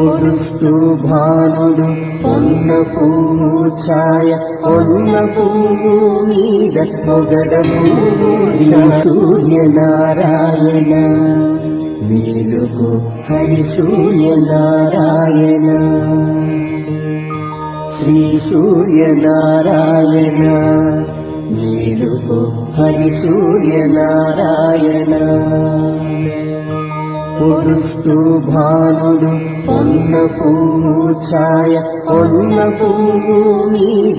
పొడుస్తూ భానుడు పొన్న పువ్వు ఛాయ పొన్న పువ్వు మీద పొగడ పువ్వు సూర్యనారాయణ. మేలుకు హరి సూర్యనారాయణ. శ్రీ సూర్యనారాయణ. మేలుకు హరి సూర్యనారాయణ. ु भूमूय पन्न भूमिगडपूय